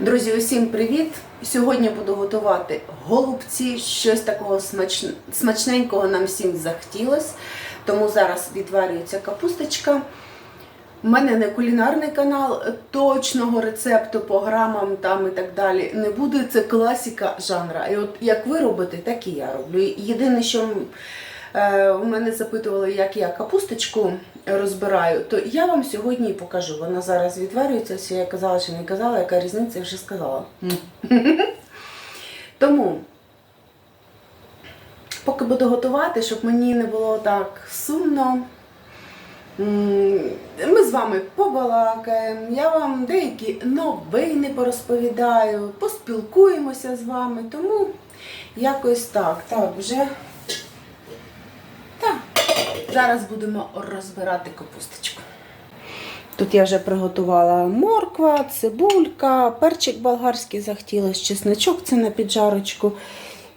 Друзі, усім привіт! Сьогодні буду готувати голубці, щось такого смач- смачненького нам всім захотілось. Тому зараз відварюється капусточка. У мене не кулінарний канал, точного рецепту по грамам там і так далі не буде. Це класика жанра. І от як ви робите, так і я роблю. Єдине, що е, у мене запитували, як я капусточку розбираю, то я вам сьогодні і покажу. Вона зараз відварюється, ось я казала чи не казала, яка різниця, я вже сказала. Тому, поки буду готувати, щоб мені не було так сумно. Ми з вами побалакаємо, я вам деякі новини порозповідаю, поспілкуємося з вами, тому якось так. Так, вже. Зараз будемо розбирати капусточку. Тут я вже приготувала морква, цибулька, перчик болгарський захотілось, чесночок це на піджарочку.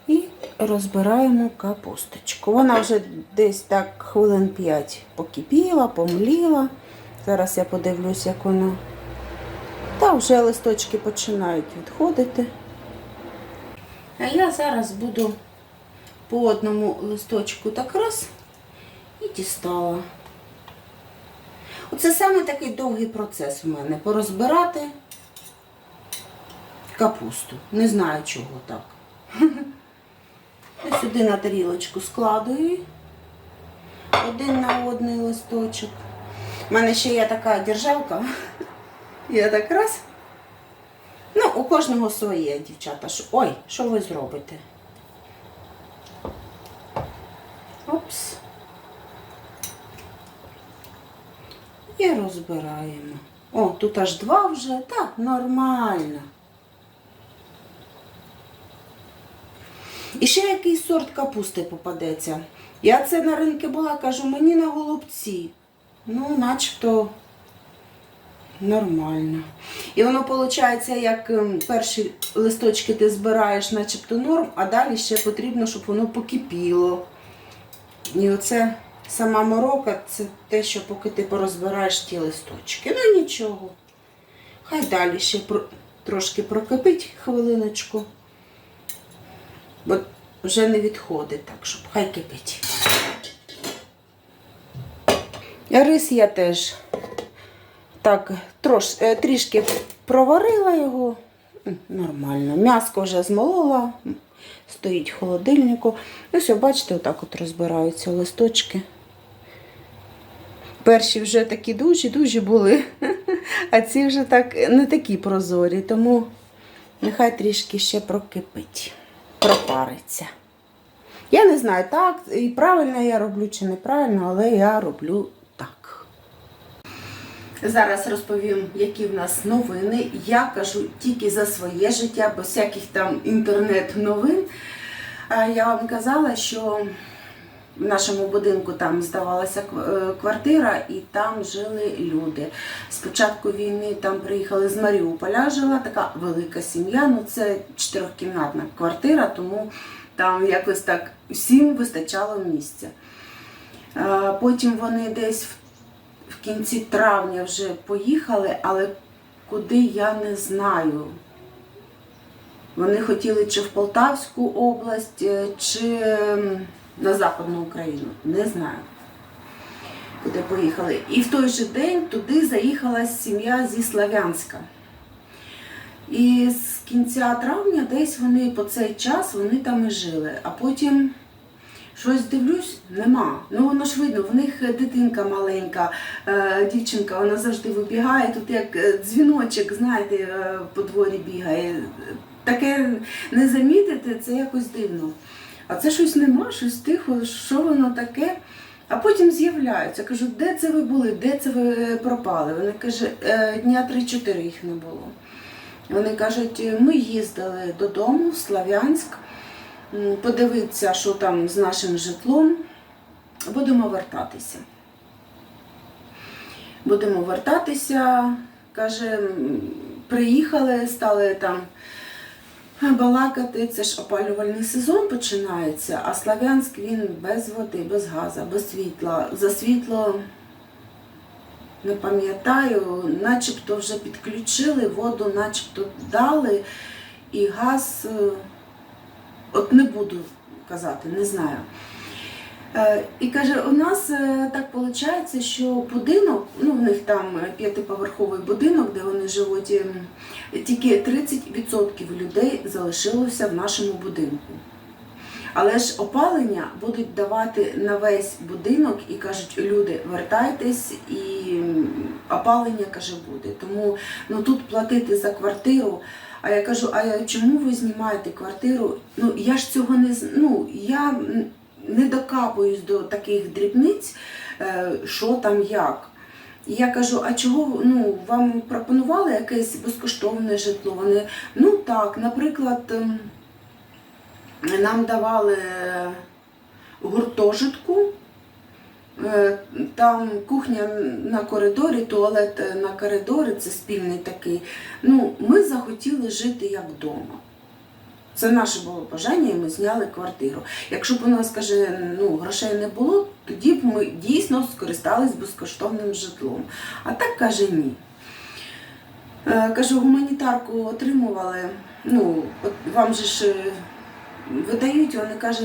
І розбираємо капусточку. Вона вже десь так хвилин 5 покипіла, помліла. Зараз я подивлюсь, як вона. Та вже листочки починають відходити. А я зараз буду по одному листочку так раз і дістала. Оце саме такий довгий процес у мене порозбирати капусту. Не знаю, чого так. Я сюди на тарілочку складую один на одний листочок. У мене ще є така державка. Я так раз. Ну, у кожного своє, дівчата. Ой, що ви зробите? І розбираємо. О, тут аж два вже. Так, нормально. І ще якийсь сорт капусти попадеться. Я це на ринку була, кажу, мені на голубці. Ну, начебто нормально. І воно виходить, як ем, перші листочки ти збираєш, начебто норм, а далі ще потрібно, щоб воно покипіло. І оце сама морока, це те, що поки ти порозбираєш ті листочки. Ну нічого. Хай далі ще трошки прокипить хвилиночку. Бо вже не відходить, так щоб хай кипить. Рис я теж так трош, е, трішки проварила його. Нормально. М'яско вже змолола, стоїть в холодильнику. Ось, бачите, отак от розбираються листочки. Перші вже такі дуже-дуже були, а ці вже так не такі прозорі, тому нехай трішки ще прокипить, пропариться. Я не знаю, так, і правильно я роблю чи неправильно, але я роблю так. Зараз розповім, які в нас новини. Я кажу тільки за своє життя, без всяких там інтернет-новин. Я вам казала, що в нашому будинку там здавалася е, квартира, і там жили люди. З початку війни там приїхали з Маріуполя, жила така велика сім'я. Ну це чотирьохкімнатна квартира, тому там якось так всім вистачало місця. Е, Потім вони десь в кінці травня вже поїхали, але куди я не знаю. Вони хотіли чи в Полтавську область, е, чи на Западну Україну. Не знаю, куди поїхали. І в той же день туди заїхала сім'я зі Славянська. І з кінця травня десь вони по цей час вони там і жили. А потім щось дивлюсь, нема. Ну воно ж видно, в них дитинка маленька, е, дівчинка, вона завжди вибігає, тут як е, дзвіночок, знаєте, е, по дворі бігає. Таке не замітити, це якось дивно. А це щось нема, щось тихо, що воно таке. А потім з'являються. Кажу, де це ви були, де це ви е, пропали? Вони каже, «Е, дня 3-4 їх не було. Вони кажуть, ми їздили додому в Слав'янськ, подивитися, що там з нашим житлом. Будемо вертатися. Будемо вертатися. Каже, приїхали, стали там балакати. Це ж опалювальний сезон починається, а Слав'янськ він без води, без газу, без світла. За світло не пам'ятаю, начебто вже підключили, воду начебто дали, і газ, е, от не буду казати, не знаю. Е, І каже, у нас е, так виходить, що будинок, ну в них там п'ятиповерховий будинок, де вони живуть, ем, тільки 30% людей залишилося в нашому будинку. Але ж опалення будуть давати на весь будинок і кажуть, люди, вертайтесь, і опалення каже буде. Тому ну тут платити за квартиру. А я кажу, а чому ви знімаєте квартиру? Ну я ж цього не ну, не докапуюсь до таких дрібниць, е, що там як. Я кажу, а чого ну, вам пропонували якесь безкоштовне житло? Вони, ну так, наприклад, ем, нам давали гуртожитку. Е, Там кухня на коридорі, туалет на коридорі, це спільний такий. Ну, ми захотіли жити як вдома. Це наше було бажання, і ми зняли квартиру. Якщо б у нас каже, ну, грошей не було, тоді б ми дійсно скористались безкоштовним житлом. А так каже ні. Е, Кажу, гуманітарку отримували. Ну, от вам же ж е, видають, вони каже,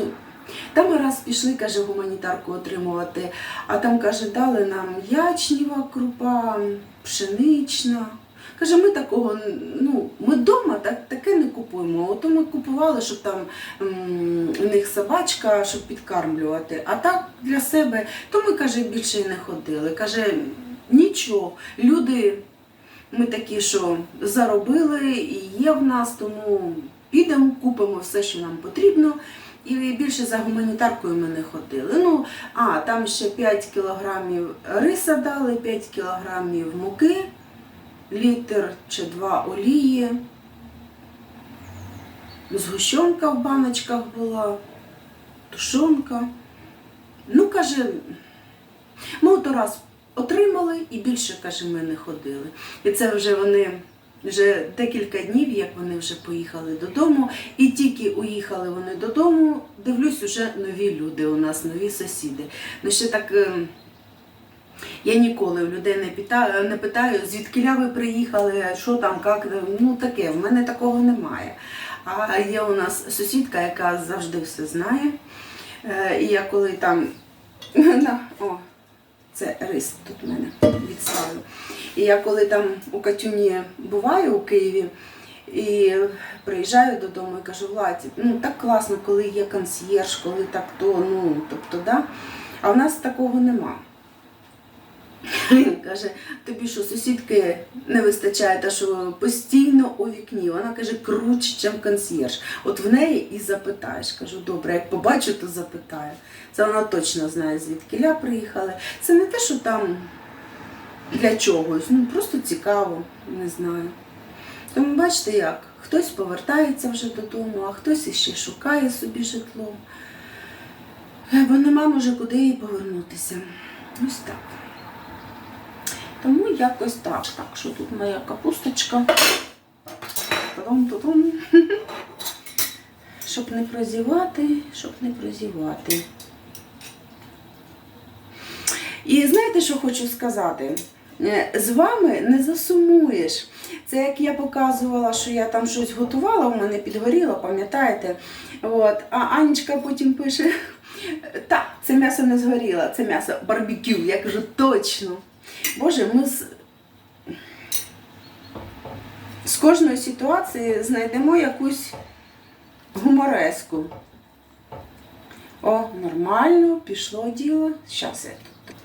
та ми раз пішли, каже, гуманітарку отримувати, а там, каже, дали нам ячніва крупа, пшенична. Каже, ми такого, ну, ми вдома так, таке не купуємо. Ото ми купували, щоб там м, у них собачка, щоб підкармлювати. А так для себе, то ми, каже, більше не ходили. Каже, нічого, люди, ми такі, що заробили, і є в нас, тому підемо, купимо все, що нам потрібно. І більше за гуманітаркою ми не ходили. Ну, а там ще 5 кілограмів риса дали, 5 кілограмів муки, літр чи два олії. Згущенка в баночках була, тушонка. Ну, каже, ми ото раз отримали і більше, каже, ми не ходили. І це вже вони вже декілька днів, як вони вже поїхали додому, і тільки уїхали вони додому, дивлюсь, уже нові люди у нас, нові сусіди. Ну ще так. Я ніколи в людей не питаю, не питаю, звідки ви приїхали, що там, як. Ну таке, в мене такого немає. А є у нас сусідка, яка завжди все знає. Е, І я коли там. О, це рис тут в мене відставлю. І я коли там у Катюні буваю у Києві і приїжджаю додому і кажу, Владі, ну так класно, коли є консьєрж, коли так то, ну, тобто, да. А в нас такого нема. Каже, тобі що, сусідки не вистачає, та що постійно у вікні. Вона каже, круче, ніж консьєрж. От в неї і запитаєш. Кажу, добре, як побачу, то запитаю. Це вона точно знає, звідки ля приїхали. Це не те, що там для чогось, ну просто цікаво, не знаю. Тому бачите як, хтось повертається вже додому, а хтось іще шукає собі житло. Бо нема може куди і повернутися. Ось так. Тому якось так. Так, що тут моя капусточка. Щоб не прозівати, щоб не прозівати. І знаєте, що хочу сказати? Е, З вами не засумуєш. Це як я показувала, що я там щось готувала, у мене підгоріло, пам'ятаєте? От. А Анечка потім пише: так, це м'ясо не згоріло, це м'ясо барбекю. Я кажу, точно. Боже, ми з, з кожної ситуації знайдемо якусь гумореску. О, нормально, пішло діло. Щас я тут.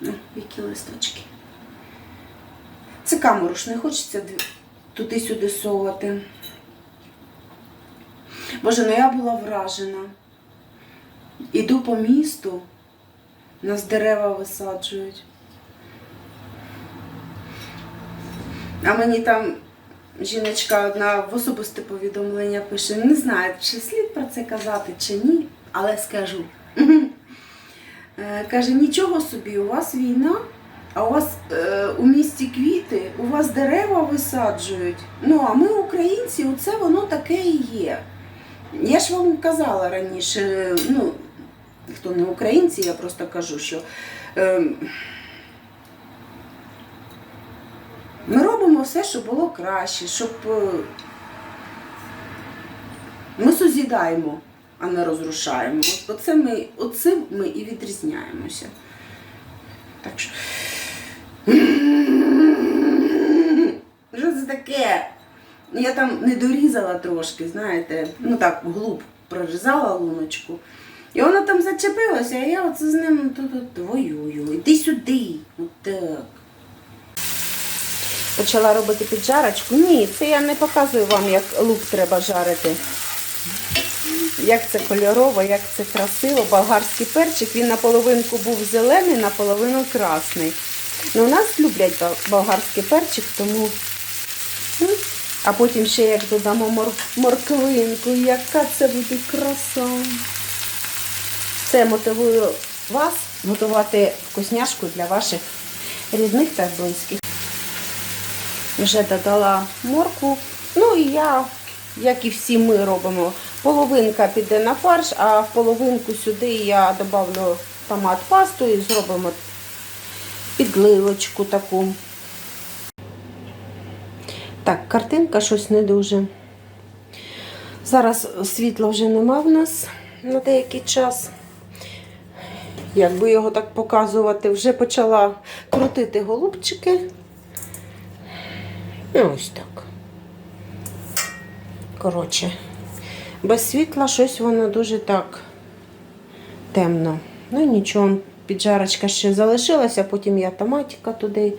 Ну, які листочки. Це камеру ж не хочеться туди-сюди совати. Боже, ну я була вражена. Іду по місту, нас дерева висаджують. А мені там жіночка одна в особисте повідомлення пише, не знаю, чи слід про це казати, чи ні, але скажу. Е, Каже, нічого собі, у вас війна, а у вас е, у місті квіти, у вас дерева висаджують. Ну, а ми, українці, оце воно таке і є. Я ж вам казала раніше, ну, хто не українці, я просто кажу, що. Е, робимо все, щоб було краще, щоб е, ми созідаємо, а не розрушаємо. Оце ми, оцим ми і відрізняємося. Так що. Що це таке? Я там не дорізала трошки, знаєте, ну так, вглуб прорізала луночку. І вона там зачепилася, а я оце з ним тут воюю. Іди сюди. От так. Почала робити піджарочку. Ні, це я не показую вам, як лук треба жарити. Як це кольорово, як це красиво. Болгарський перчик, він наполовинку був зелений, наполовину красний. Ну, у нас люблять болгарський перчик, тому. А потім ще як додамо мор- морквинку, яка це буде краса. Це мотивую вас готувати вкусняшку для ваших рідних та близьких. Вже додала моркву. Ну і я, як і всі ми робимо, половинка піде на фарш, а в половинку сюди я додавлю томат пасту і зробимо підливочку таку. Так, картинка щось не дуже. Зараз світла вже нема в нас на деякий час. Якби його так показувати, вже почала крутити голубчики. Ну, ось так. Коротше, без світла щось воно дуже так темно. Ну нічого, піджарочка ще залишилася, потім я томатика туди.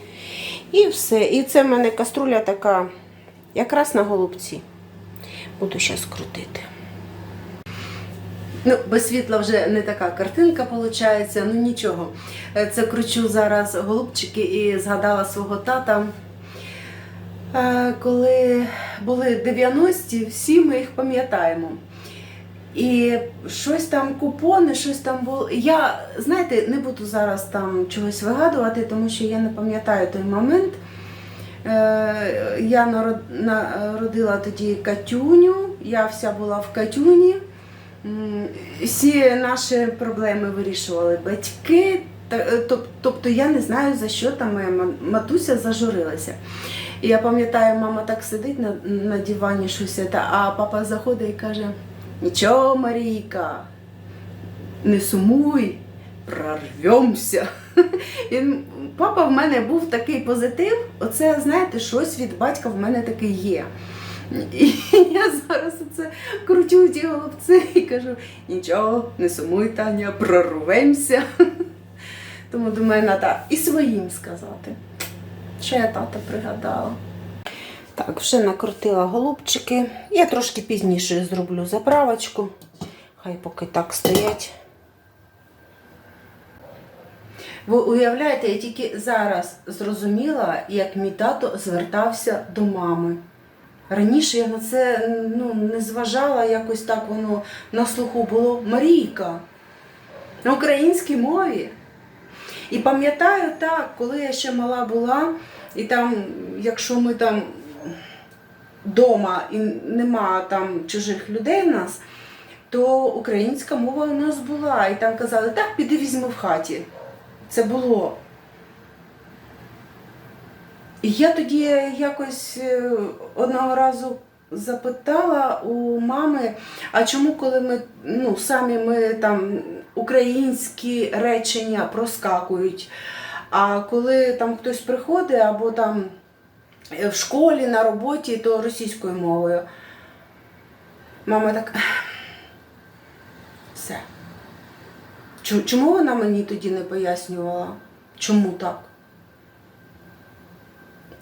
І все. І це в мене каструля така, якраз на голубці. Буду зараз крутити. Ну, без світла вже не така картинка виходить, ну нічого. Е, Це кручу зараз голубчики і згадала свого тата. Коли були 90-ті, всі ми їх пам'ятаємо. І щось там купони, щось там було. Я, знаєте, не буду зараз там чогось вигадувати, тому що я не пам'ятаю той момент. Е, Я народила тоді Катюню, я вся була в Катюні. Всі наші проблеми вирішували батьки. Е, тоб- Тобто я не знаю, за що там моя матуся зажурилася. І я пам'ятаю, мама так сидить на, на дивані щось, а папа заходить і каже: Нічого, Марійка, не сумуй, прорвемося. Папа в мене був такий позитив. Оце, знаєте, щось від батька в мене таке є. І я зараз оце крутю ті головці і кажу: нічого, не сумуй, Таня, прорвемося. Тому думаю, треба і своїм сказати. Що я тата пригадала. Так, вже накрутила голубчики. Я трошки пізніше зроблю заправочку. Хай поки так стоять. Ви уявляєте, я тільки зараз зрозуміла, як мій тато звертався до мами. Раніше я на це ну, не зважала, якось так воно на слуху було Марійка на українській мові. І пам'ятаю так, коли я ще мала була, і там, якщо ми там вдома і нема там чужих людей в нас, то українська мова у нас була. І там казали, так, піди візьми в хаті. Це було. І я тоді якось е, одного разу запитала у мами, а чому, коли ми ну, самі ми там українські речення проскакують, а коли там хтось приходить або там е, в школі, на роботі, то російською мовою. Мама так. Все. Чому вона мені тоді не пояснювала? Чому так?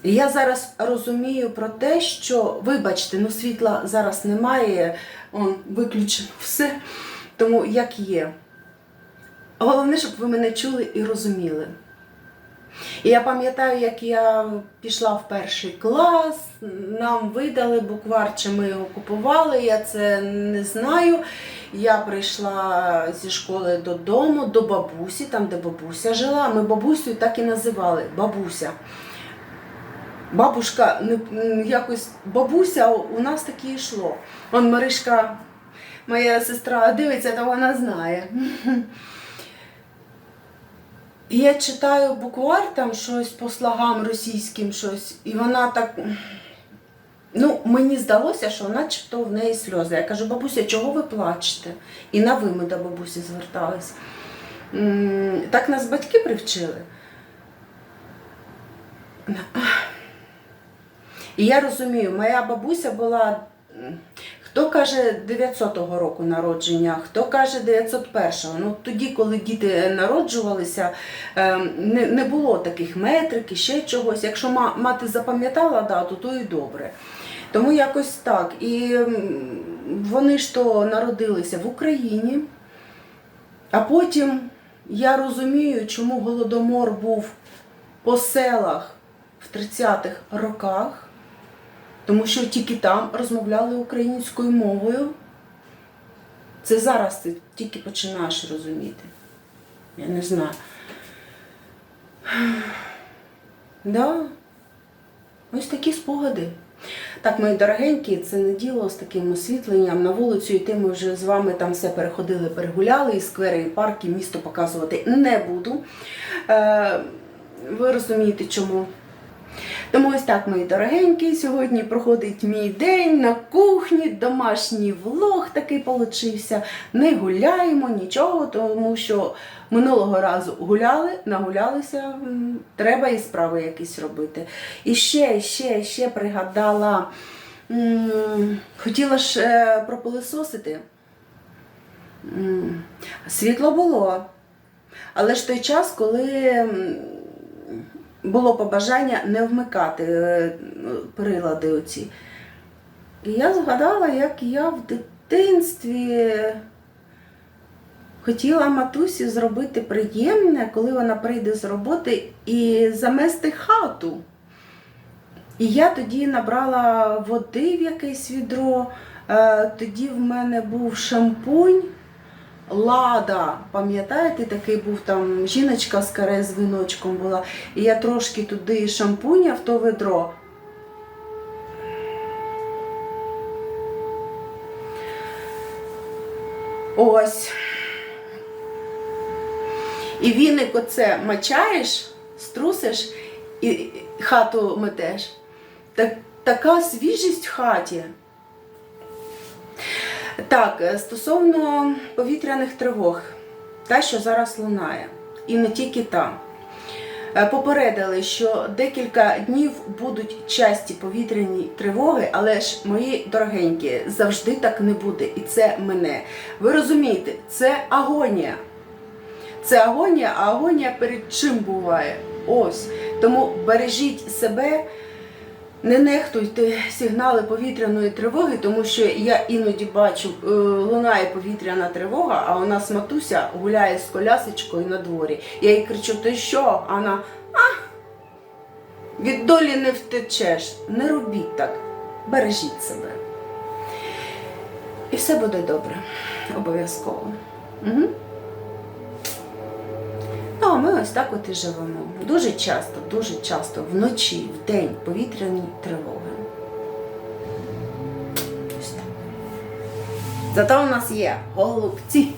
Я зараз розумію про те, що, вибачте, ну світла зараз немає, виключено все, тому як є. Головне, щоб ви мене чули і розуміли. І я пам'ятаю, як я пішла в перший клас, нам видали буквар, чи ми його купували, я це не знаю. Я прийшла зі школи додому, до бабусі, там, де бабуся жила. Ми бабусю так і називали бабуся. Бабушка, якось бабуся у нас таке йшло. Он Маришка, моя сестра, дивиться, то вона знає. І я читаю буквар там щось по слогам російським щось, і вона так. Ну, мені здалося, що начебто в неї сльози. Я кажу, бабуся, чого ви плачете? І на ви ми до бабусі звертались. Так нас батьки привчили. І я розумію, моя бабуся була, хто каже 900-го року народження, хто каже 901-го. Ну тоді, коли діти народжувалися, е, не, не було таких метрик і ще чогось. Якщо мати запам'ятала дату, то і добре. Тому якось так. І вони ж то народилися в Україні, а потім я розумію, чому голодомор був по селах в 30-х роках, тому що тільки там розмовляли українською мовою. Це зараз ти тільки починаєш розуміти. Я не знаю. Да. Ось такі спогади. Так, мої дорогенькі, це не діло з таким освітленням. На вулицю йти ми вже з вами там все переходили, перегуляли, і сквери, і парки, місто показувати не буду. Е, ви розумієте, чому. Тому ось так, мої дорогенькі, сьогодні проходить мій день на кухні, домашній влог такий получився. Не гуляємо нічого, тому що минулого разу гуляли, нагулялися, треба і справи якісь робити. І ще, ще, ще пригадала, хотіла ж е, пропилисосити. Світло було. Але ж той час, коли було побажання не вмикати е, прилади оці. І я згадала, як я в дитинстві хотіла матусі зробити приємне, коли вона прийде з роботи і замести хату. І я тоді набрала води в якесь відро. Е, Тоді в мене був шампунь. Лада, пам'ятаєте, такий був там жіночка з каре з віночком була. І я трошки туди шампуня в то ведро. Ось. І віник оце мачаєш, струсиш і хату метеш. Так, така свіжість в хаті. Так, е, стосовно повітряних тривог, та, що зараз лунає, і не тільки там. Е, Попередили, що декілька днів будуть часті повітряні тривоги, але ж мої дорогенькі, завжди так не буде. І це мене. Ви розумієте, це агонія. Це агонія, а агонія перед чим буває? Ось. Тому бережіть себе. Не нехтуйте сигнали повітряної тривоги, тому що я іноді бачу, е, лунає повітряна тривога, а у нас матуся гуляє з колясочкою на дворі. Я їй кричу, ти що? А вона, а, від долі не втечеш. Не робіть так. Бережіть себе. І все буде добре. Обов'язково. Угу. Ну, а ми ось так от і живемо. Дуже часто, дуже часто, вночі, в день повітряні тривоги. Ось так. Зато у нас є голубці.